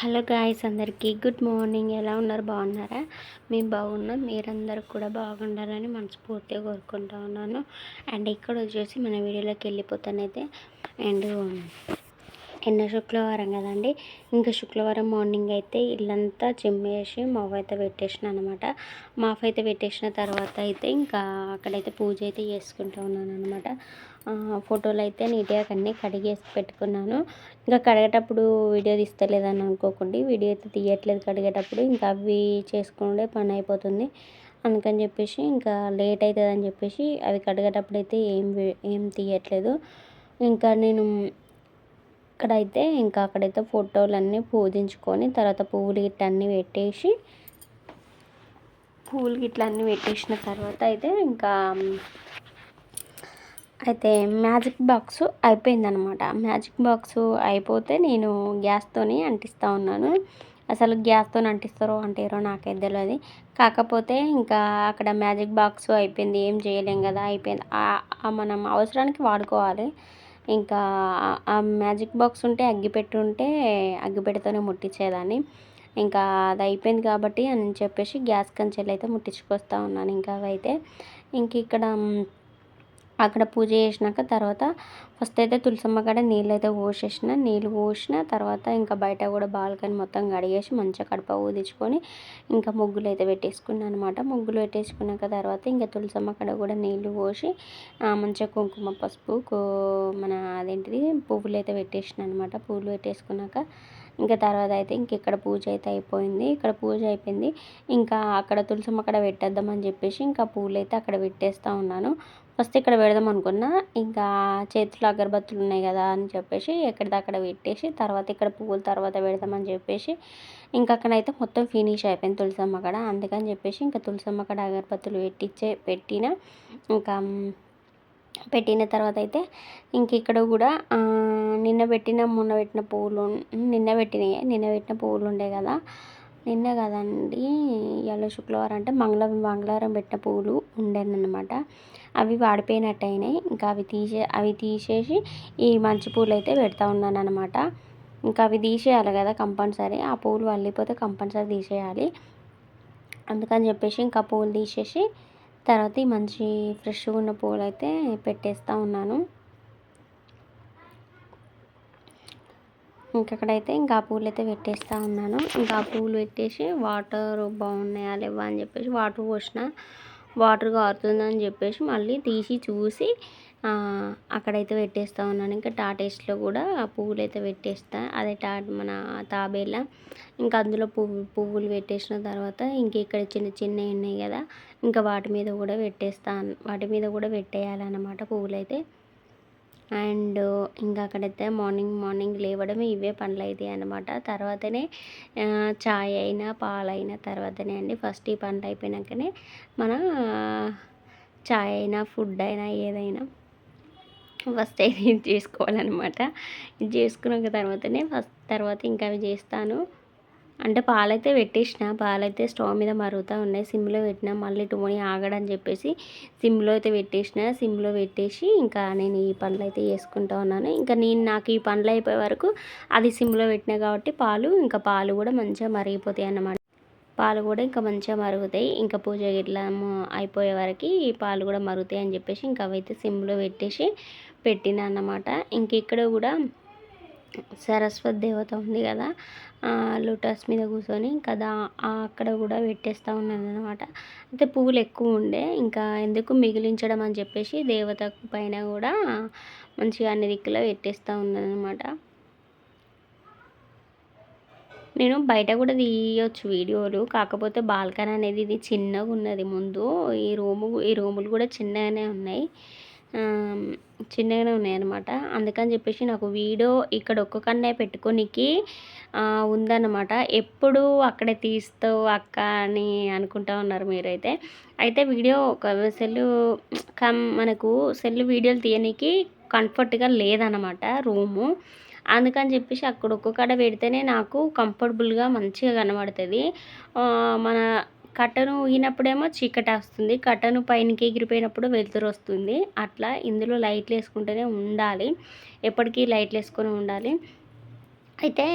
Hello guys అందరికీ good morning. ఎలా ఉన్నారు? బాగున్నారా? మేము బాగున్నాం. మీరందరూ కూడా బాగుండాలని మనస్ఫూర్తిగా కోరుకుంటా ఉన్నాను. అండ్ ఇక్కడ వచ్చేసి మన వీడియోలోకి వెళ్ళిపోతానైతే. అండ్ ఎన్నో శుక్రవారం కదండి. ఇంకా శుక్రవారం మార్నింగ్ అయితే ఇల్లంతా చిమ్మేసి మాఫ్ అయితే పెట్టేసిన అనమాట మాఫ్ అయితే పెట్టేసిన తర్వాత అయితే ఇంకా అక్కడైతే పూజ అయితే చేసుకుంటూ ఉన్నాను అనమాట ఫోటోలు అయితే నీట్గా అన్నీ కడిగేసి పెట్టుకున్నాను. ఇంకా కడిగేటప్పుడు వీడియో తీస్తలేదని అనుకోకండి. వీడియో అయితే తీయట్లేదు కడిగేటప్పుడు. ఇంకా అవి చేసుకుంటే పని అయిపోతుంది అందుకని చెప్పేసి ఇంకా లేట్ అవుతుంది అని చెప్పేసి అవి కడిగేటప్పుడు అయితే ఏం ఏం తీయట్లేదు. ఇంకా నేను అక్కడైతే ఇంకా అక్కడైతే ఫోటోలన్నీ పూజించుకొని తర్వాత పువ్వులు గిట్లన్నీ పెట్టేసి పువ్వులు గిట్ల అన్నీ పెట్టేసిన తర్వాత అయితే ఇంకా అయితే మ్యాజిక్ బాక్స్ అయిపోయిందనమాట. మ్యాజిక్ బాక్స్ అయిపోతే నేను గ్యాస్తోని అంటిస్తూ ఉన్నాను. అసలు గ్యాస్తో అంటిస్తారో అంటారో నాకైతే తెలియదు కాకపోతే ఇంకా అక్కడ మ్యాజిక్ బాక్స్ అయిపోయింది. ఏం చేయలేం కదా అయిపోయింది. మనం అవసరానికి వాడుకోవాలి. ఇంకా ఆ మ్యాజిక్ బాక్స్ ఉంటే అగ్గిపెట్టి ఉంటే అగ్గిపెట్టెతోనే ముట్టించేదాన్ని ఇంకా అది అయిపోయింది కాబట్టి అని చెప్పేసి గ్యాస్ కంచెలు అయితే ముట్టించుకొస్తా ఉన్నాను ఇంకా అవైతే. ఇంక ఇక్కడ అక్కడ పూజ చేసినాక తర్వాత ఫస్ట్ అయితే తులసమ్మ కాడ నీళ్ళు అయితే పోసేసిన నీళ్ళు పోసిన తర్వాత ఇంకా బయట కూడా బాల్కనీ మొత్తం కడిగేసి మంచిగా కడప ఊదించుకొని ఇంకా ముగ్గులు అయితే పెట్టేసుకున్నాను అనమాట ముగ్గులు పెట్టేసుకున్నాక తర్వాత ఇంకా తులసమ్మ కాడ కూడా నీళ్ళు పోసి మంచిగా కుంకుమ పసుపు మన అదేంటిది పువ్వులు అయితే పెట్టేసిన అనమాట పువ్వులు పెట్టేసుకున్నాక ఇంకా తర్వాత అయితే ఇంక ఇక్కడ పూజ అయితే అయిపోయింది. ఇక్కడ పూజ అయిపోయింది. ఇంకా అక్కడ తులసమ్మ అక్కడ పెట్టేద్దామని చెప్పేసి ఇంకా పూలు అయితే అక్కడ పెట్టేస్తూ ఉన్నాను. ఫస్ట్ ఇక్కడ పెడదాం అనుకున్నా ఇంకా చేతిలో అగరబత్తులు ఉన్నాయి కదా అని చెప్పేసి ఎక్కడిదక్కడ పెట్టేసి తర్వాత ఇక్కడ పువ్వుల తర్వాత పెడదామని చెప్పేసి ఇంకా అక్కడైతే మొత్తం ఫినిష్ అయిపోయింది తులసమ్మ కాడ. అందుకని చెప్పేసి ఇంకా తులసమ్మ కాడ అగరబత్తులు పెట్టించే పెట్టిన. ఇంకా పెట్టిన తర్వాత అయితే ఇంక ఇక్కడ కూడా నిన్న పెట్టిన మొన్న పెట్టిన పువ్వులు నిన్న పెట్టినాయి నిన్న పెట్టిన పువ్వులు ఉండే కదా. నిన్న కదండి ఇవాళ శుక్రవారం అంటే మంగళవారం మంగళవారం పెట్టిన పూలు ఉండేనమాట అవి వాడిపోయినట్టు అయినాయి ఇంకా అవి తీసే అవి తీసేసి ఈ మంచి పూలు అయితే పెడతా ఉన్నాను అనమాట ఇంకా అవి తీసేయాలి కదా కంపల్సరీ. ఆ పూలు వల్లిపోతే కంపల్సరీ తీసేయాలి. అందుకని చెప్పేసి ఇంకా పూలు తీసేసి తర్వాత ఈ మంచి ఫ్రెష్గా ఉన్న పూలు అయితే పెట్టేస్తూ ఉన్నాను. ఇంకక్కడైతే ఇంకా పూలు అయితే పెట్టేస్తూ ఉన్నాను. ఇంకా పూలు పెట్టేసి వాటర్ బాగున్నాయా లేవా అని చెప్పేసి వాటర్ పోసిన వాటర్ కారుతుందని చెప్పేసి మళ్ళీ తీసి చూసి అక్కడైతే పెట్టేస్తూ ఉన్నాను. ఇంకా టాటేస్లో కూడా పువ్వులు అయితే పెట్టేస్తా. అదే టా మన తాబేలా ఇంకా అందులో పువ్వు పువ్వులు పెట్టేసిన తర్వాత ఇంకా ఇక్కడ చిన్న చిన్నవి ఉన్నాయి కదా ఇంకా వాటి మీద కూడా పెట్టేస్తా వాటి మీద కూడా పెట్టేయాలన్నమాట పువ్వులు అయితే అండ్ ఇంకా అక్కడైతే మార్నింగ్ మార్నింగ్ లేవడం ఇవే పనులు అవుతాయి అనమాట తర్వాతనే చాయ్ అయినా పాలైనా తర్వాతనే అండి. ఫస్ట్ ఈ పనులు అయిపోయినాకనే మన చాయ్ అయినా ఫుడ్ అయినా ఏదైనా ఫస్ట్ అయితే ఇది చేసుకోవాలన్నమాట. ఇది చేసుకున్నాక తర్వాతనే ఫస్ట్ తర్వాత ఇంకా అవి చేస్తాను. అంటే పాలైతే పెట్టేసిన పాలైతే స్టవ్ మీద మరుగుతూ ఉన్నాయి. సిమ్లో పెట్టిన మళ్ళీ టోని ఆగడని చెప్పేసి సిమ్లో అయితే పెట్టేసిన. సిమ్లో పెట్టేసి ఇంకా నేను ఈ పనులు అయితే చేసుకుంటా ఉన్నాను. ఇంకా నేను నాకు ఈ పనులు అయిపోయే వరకు అది సిమ్లో పెట్టినా కాబట్టి పాలు ఇంకా పాలు కూడా మంచిగా మరిగిపోతాయి అన్నమాట. పాలు కూడా ఇంకా మంచిగా మరుగుతాయి. ఇంకా పూజ గిట్లా అయిపోయే వరకు ఈ పాలు కూడా మరుగుతాయి అని చెప్పేసి ఇంకా అవైతే సిమ్లో పెట్టేసి పెట్టిన అన్నమాట. ఇంక ఇక్కడ కూడా సరస్వతి దేవత ఉంది కదా లోటస్ మీద కూర్చొని ఇంకా అక్కడ కూడా పెట్టేస్తూ ఉన్నాను అనమాట అయితే పువ్వులు ఎక్కువ ఉండే ఇంకా ఎందుకు మిగిలించడం అని చెప్పేసి దేవత పైన కూడా మంచిగా అన్ని దిక్కులో పెట్టేస్తూ ఉన్నది అనమాట నేను బయట కూడా తీయొచ్చు వీడియోలు కాకపోతే బాల్కనీ అనేది ఇది చిన్నగా ఉన్నది ముందు. ఈ రూము ఈ రూములు కూడా చిన్నగానే ఉన్నాయి. చిన్నగానే ఉన్నాయన్నమాట. అందుకని చెప్పేసి నాకు వీడియో ఇక్కడ ఒక్కొక్కనే పెట్టుకోనికి ఉందన్నమాట. ఎప్పుడు అక్కడే తీస్తావు అక్క అని అనుకుంటా ఉన్నారు మీరైతే. అయితే వీడియో ఒక సెల్లు కమ్ మనకు సెల్ వీడియోలు తీయనికి కంఫర్ట్గా లేదన్నమాట రూము. అందుకని చెప్పేసి అక్కడ ఒక్కొక్కడ పెడితేనే నాకు కంఫర్టబుల్గా మంచిగా కనబడుతుంది. మన కట్టను ఊగినప్పుడేమో చీకటి వస్తుంది. కట్టను పైనకి ఎగిరిపోయినప్పుడు వెలుతురు వస్తుంది. అట్లా ఇందులో లైట్లు వేసుకుంటూనే ఉండాలి. ఎప్పటికీ లైట్లు వేసుకొని ఉండాలి. అయితే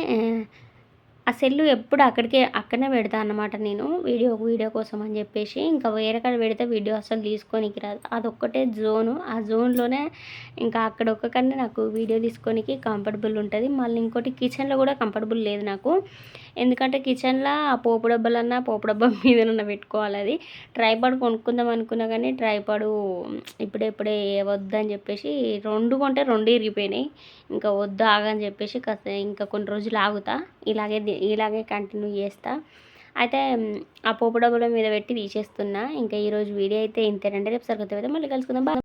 ఆ సెల్లు ఎప్పుడు అక్కడికే అక్కడనే పెడతా అన్నమాట నేను. వీడియో వీడియో కోసం అని చెప్పేసి. ఇంకా వేరే కాడ పెడితే వీడియో అసలు తీసుకోనికి రాదు. అదొక్కటే జోను. ఆ జోన్లోనే ఇంకా అక్కడ ఒక్కకనే నాకు వీడియో తీసుకోనికి కంఫర్టబుల్ ఉంటుంది. మళ్ళీ ఇంకోటి కిచెన్లో కూడా కంఫర్టబుల్ లేదు నాకు. ఎందుకంటే కిచెన్లో ఆ పోపు డబ్బాలన్నా పోపు డబ్బా మీదనన్నా పెట్టుకోవాలి అది. ట్రైపాడ్ కొనుక్కుందాం అనుకున్నా కానీ ట్రైపాడు ఇప్పుడే వద్దని చెప్పేసి రెండు కొంటే రెండు ఇరిగిపోయినాయి. ఇంకా వద్దు ఆగని చెప్పేసి కాస్త ఇంకా కొన్ని రోజులు ఆగుతా. ఇలాగే ఇలాగే కంటిన్యూ చేస్తా. అయితే ఆ పోపు డబ్బుల మీద పెట్టి తీసేస్తున్నా. ఇంకా ఈరోజు వీడియో అయితే ఇంతేనండి. రేపు సరికొత్త మళ్ళీ కలుసుకుందాం.